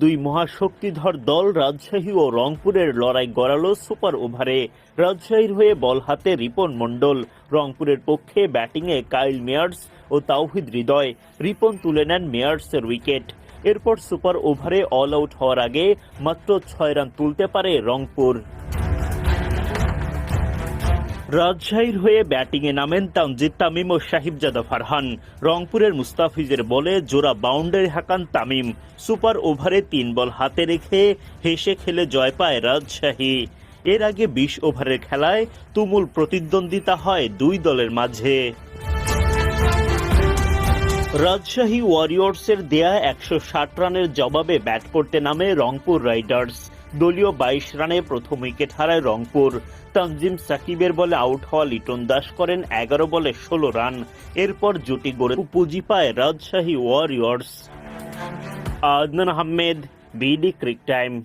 দুই মহাশক্তিধর দল রাজশাহী ও রংপুরের লড়াই গড়ালো সুপার ওভারে। রাজশাহীর হয়ে বল হাতে রিপন মণ্ডল। রংপুরের পক্ষে ব্যাটিংয়ে কাইল মেয়ার্স ও তাওহিদ হৃদয়। রিপন তুলে নেন মেয়ার্সের উইকেট। এরপর সুপার ওভারে অল আউট হওয়ার আগে মাত্র ছয় রান তুলতে পারে রংপুর। রাজশাহীর হয়ে ব্যাটিংয়ে নামেন তামজিদ তামিম ও সাহিবজাদা ফারহান। রংপুরের মুস্তাফিজের বলে জোড়া বাউন্ডারি হাঁকান তামিম। সুপার ওভারে তিন বল হাতে রেখে হেসে খেলে জয় পায় রাজশাহী। এর আগে বিশ ওভারের খেলায় তুমুল প্রতিদ্বন্দ্বিতা হয় দুই দলের মাঝে। রাজশাহী ওয়ারিয়র্সের দেয়া একশো ষাট রানের জবাবে ব্যাট করতে নামে রংপুর রাইডার্স। দলীয় বাইশ রানে প্রথম উইকেট হারায় রংপুর। তানজিম সাকিবের বলে আউট হওয়া লিটন দাস করেন এগারো বলে ষোলো রান। এরপর জুটি গড়ে পুঁজি পায় Rajshahi Warriors. Adnan Ahmed, BD cric time.